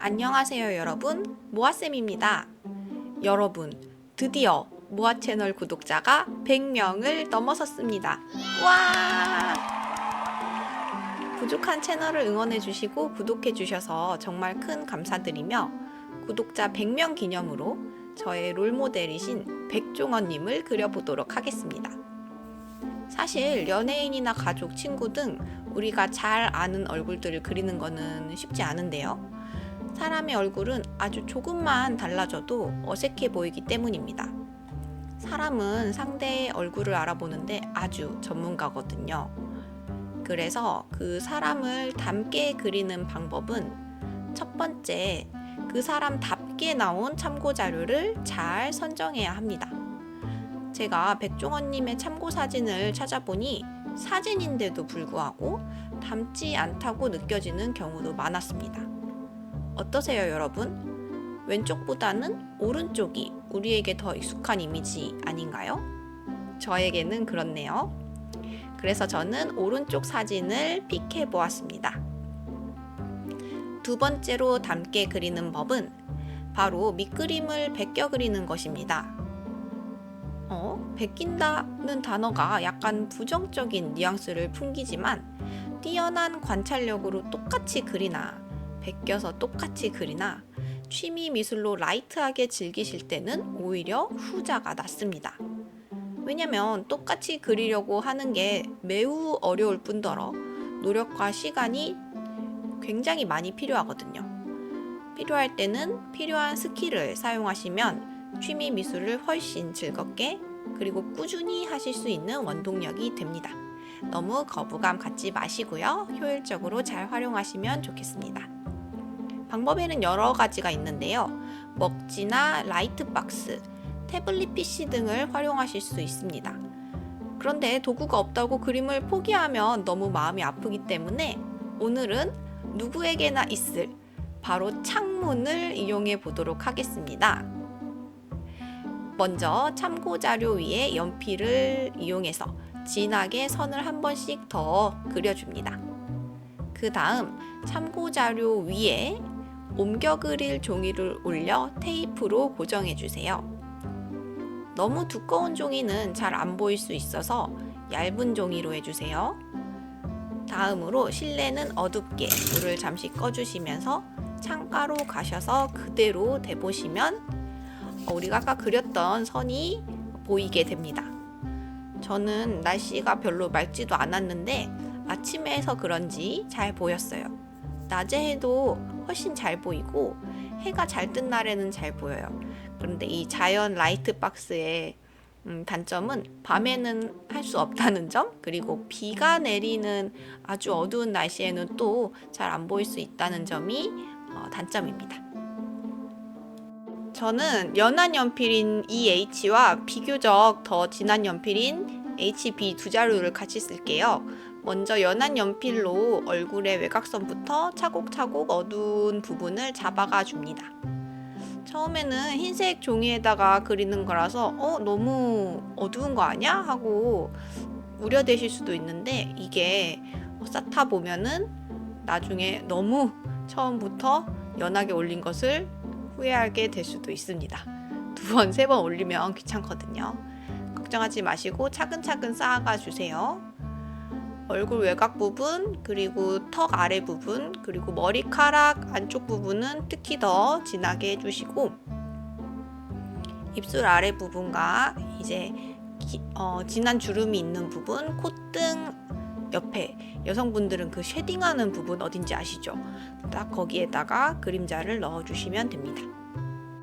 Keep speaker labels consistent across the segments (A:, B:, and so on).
A: 안녕하세요 여러분. 모아쌤입니다. 여러분 드디어 모아 채널 구독자가 100명을 넘어섰습니다. 와! 부족한 채널을 응원해 주시고 구독해 주셔서 정말 큰 감사드리며 구독자 100명 기념으로 저의 롤모델이신 백종원님을 그려보도록 하겠습니다. 사실 연예인이나 가족, 친구 등 우리가 잘 아는 얼굴들을 그리는 거는 쉽지 않은데요. 사람의 얼굴은 아주 조금만 달라져도 어색해 보이기 때문입니다. 사람은 상대의 얼굴을 알아보는데 아주 전문가거든요. 그래서 그 사람을 닮게 그리는 방법은 첫 번째, 그 사람답게 나온 참고 자료를 잘 선정해야 합니다. 제가 백종원님의 참고 사진을 찾아보니 사진인데도 불구하고 닮지 않다고 느껴지는 경우도 많았습니다. 어떠세요, 여러분? 왼쪽보다는 오른쪽이 우리에게 더 익숙한 이미지 아닌가요? 저에게는 그렇네요. 그래서 저는 오른쪽 사진을 픽해 보았습니다. 두 번째로 닮게 그리는 법은 바로 밑그림을 베껴 그리는 것입니다. 어, 베낀다는 단어가 약간 부정적인 뉘앙스를 풍기지만 뛰어난 관찰력으로 똑같이 그리나 베껴서 똑같이 그리나 취미 미술로 라이트하게 즐기실 때는 오히려 후자가 낫습니다. 왜냐면 똑같이 그리려고 하는 게 매우 어려울 뿐더러 노력과 시간이 굉장히 많이 필요하거든요. 필요할 때는 필요한 스킬을 사용하시면 취미 미술을 훨씬 즐겁게 그리고 꾸준히 하실 수 있는 원동력이 됩니다. 너무 거부감 갖지 마시고요. 효율적으로 잘 활용하시면 좋겠습니다. 방법에는 여러 가지가 있는데요. 먹지나 라이트박스, 태블릿 PC 등을 활용하실 수 있습니다. 그런데 도구가 없다고 그림을 포기하면 너무 마음이 아프기 때문에 오늘은 누구에게나 있을 바로 창문을 이용해 보도록 하겠습니다. 먼저 참고 자료 위에 연필을 이용해서 진하게 선을 한 번씩 더 그려줍니다. 그 다음 참고 자료 위에 옮겨 그릴 종이를 올려 테이프로 고정해 주세요. 너무 두꺼운 종이는 잘 안 보일 수 있어서 얇은 종이로 해주세요. 다음으로 실내는 어둡게 불을 잠시 꺼주시면서 창가로 가셔서 그대로 대보시면 우리가 아까 그렸던 선이 보이게 됩니다. 저는 날씨가 별로 맑지도 않았는데 아침에 해서 그런지 잘 보였어요. 낮에 해도 훨씬 잘 보이고 해가 잘 뜬 날에는 잘 보여요. 그런데 이 자연 라이트 박스의 음, 단점은 밤에는 할 수 없다는 점 그리고 비가 내리는 아주 어두운 날씨에는 또 잘 안 보일 수 있다는 점이 어, 단점입니다. 저는 연한 연필인 EH와 비교적 더 진한 연필인 HB 두 자루를 같이 쓸게요. 먼저 연한 연필로 얼굴의 외곽선부터 차곡차곡 어두운 부분을 잡아가 줍니다. 처음에는 흰색 종이에다가 그리는 거라서 어 너무 어두운 거 아니야 하고 우려되실 수도 있는데 이게 쌓다 보면은 나중에 너무 처음부터 연하게 올린 것을 후회하게 될 수도 있습니다. 두 번, 세 번 올리면 귀찮거든요. 걱정하지 마시고 차근차근 쌓아가 주세요. 얼굴 외곽 부분, 그리고 턱 아래 부분, 그리고 머리카락 안쪽 부분은 특히 더 진하게 해주시고, 입술 아래 부분과 이제 기, 어, 진한 주름이 있는 부분, 콧등 옆에 여성분들은 그 쉐딩하는 부분 어딘지 아시죠? 딱 거기에다가 그림자를 넣어주시면 됩니다.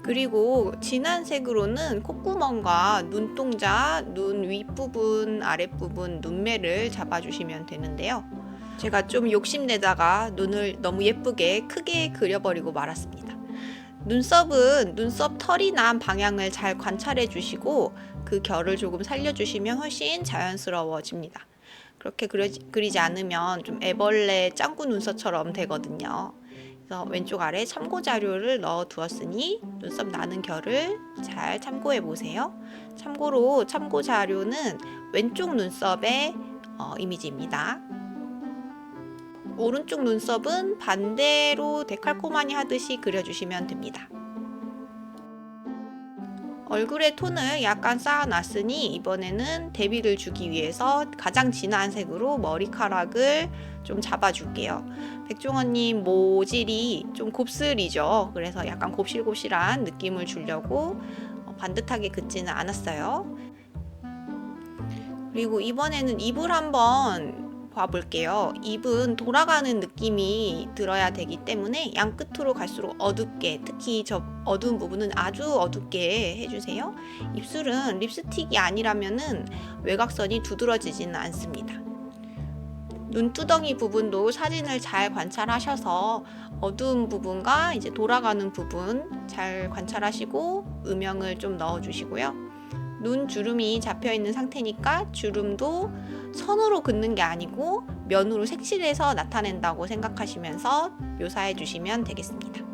A: 그리고 진한 색으로는 콧구멍과 눈동자, 눈 윗부분, 아랫부분, 눈매를 잡아주시면 되는데요. 제가 좀 욕심내다가 눈을 너무 예쁘게 크게 그려버리고 말았습니다. 눈썹은 눈썹 털이 난 방향을 잘 관찰해 주시고 그 결을 조금 살려주시면 훨씬 자연스러워집니다. 그렇게 그리지, 그리지 않으면 좀 애벌레 짱구 눈썹처럼 되거든요. 그래서 왼쪽 아래 참고 자료를 넣어 두었으니 눈썹 나는 결을 잘 참고해 보세요. 참고로 참고 자료는 왼쪽 눈썹의 어, 이미지입니다. 오른쪽 눈썹은 반대로 데칼코마니 하듯이 그려주시면 됩니다. 얼굴의 톤을 약간 쌓아놨으니 이번에는 대비를 주기 위해서 가장 진한 색으로 머리카락을 좀 잡아줄게요. 백종원님 모질이 좀 곱슬이죠. 그래서 약간 곱실곱실한 느낌을 주려고 어, 반듯하게 긋지는 않았어요. 그리고 이번에는 입을 한번 봐볼게요. 입은 돌아가는 느낌이 들어야 되기 때문에 양 끝으로 갈수록 어둡게, 특히 저 어두운 부분은 아주 어둡게 해주세요. 입술은 립스틱이 아니라면은 외곽선이 두드러지지는 않습니다. 눈두덩이 부분도 사진을 잘 관찰하셔서 어두운 부분과 이제 돌아가는 부분 잘 관찰하시고 음영을 좀 넣어주시고요. 눈 주름이 잡혀 있는 상태니까 주름도 선으로 긋는 게 아니고 면으로 색칠해서 나타낸다고 생각하시면서 묘사해 주시면 되겠습니다.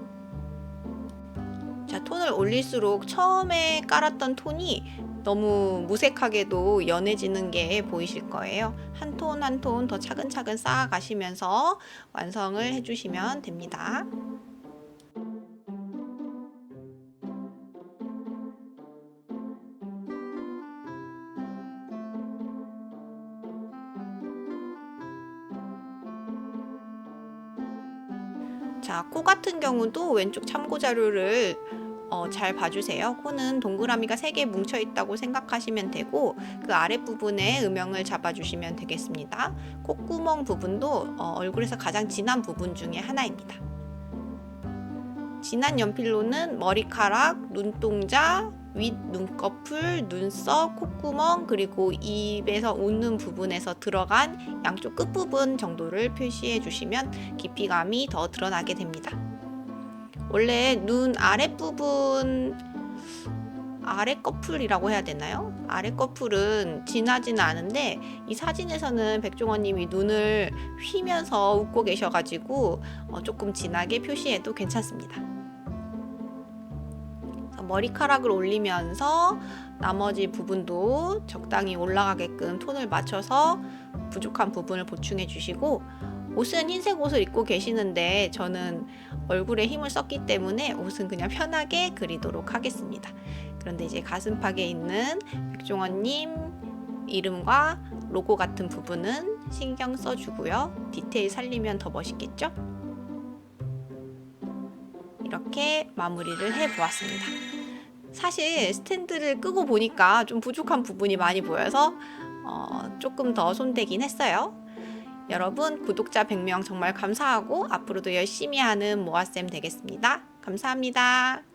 A: 자, 톤을 올릴수록 처음에 깔았던 톤이 너무 무색하게도 연해지는 게 보이실 거예요. 한 톤 한 톤 더 차근차근 쌓아 가시면서 완성을 해 주시면 됩니다. 자, 코 같은 경우도 왼쪽 참고 자료를 어, 잘 봐주세요. 코는 동그라미가 3개 뭉쳐 있다고 생각하시면 되고 그 아랫부분에 음영을 잡아주시면 되겠습니다. 콧구멍 부분도 어, 얼굴에서 가장 진한 부분 중에 하나입니다. 진한 연필로는 머리카락, 눈동자, 윗 눈꺼풀, 눈썹, 콧구멍 그리고 입에서 웃는 부분에서 들어간 양쪽 끝부분 정도를 표시해 주시면 깊이감이 더 드러나게 됩니다. 원래 눈 아랫부분 아래 커플이라고 해야 되나요? 아래 커플은 진하지는 않은데 이 사진에서는 백종원님이 눈을 휘면서 웃고 계셔가지고 어, 조금 진하게 표시해도 괜찮습니다. 머리카락을 올리면서 나머지 부분도 적당히 올라가게끔 톤을 맞춰서 부족한 부분을 보충해 주시고 옷은 흰색 옷을 입고 계시는데 저는 얼굴에 힘을 썼기 때문에 옷은 그냥 편하게 그리도록 하겠습니다. 그런데 이제 가슴팍에 있는 백종원님 이름과 로고 같은 부분은 신경 써주고요. 디테일 살리면 더 멋있겠죠? 이렇게 마무리를 해 보았습니다. 사실 스탠드를 끄고 보니까 좀 부족한 부분이 많이 보여서 어, 조금 더 손대긴 했어요. 여러분 구독자 100명 정말 감사하고 앞으로도 열심히 하는 모아쌤 되겠습니다. 감사합니다.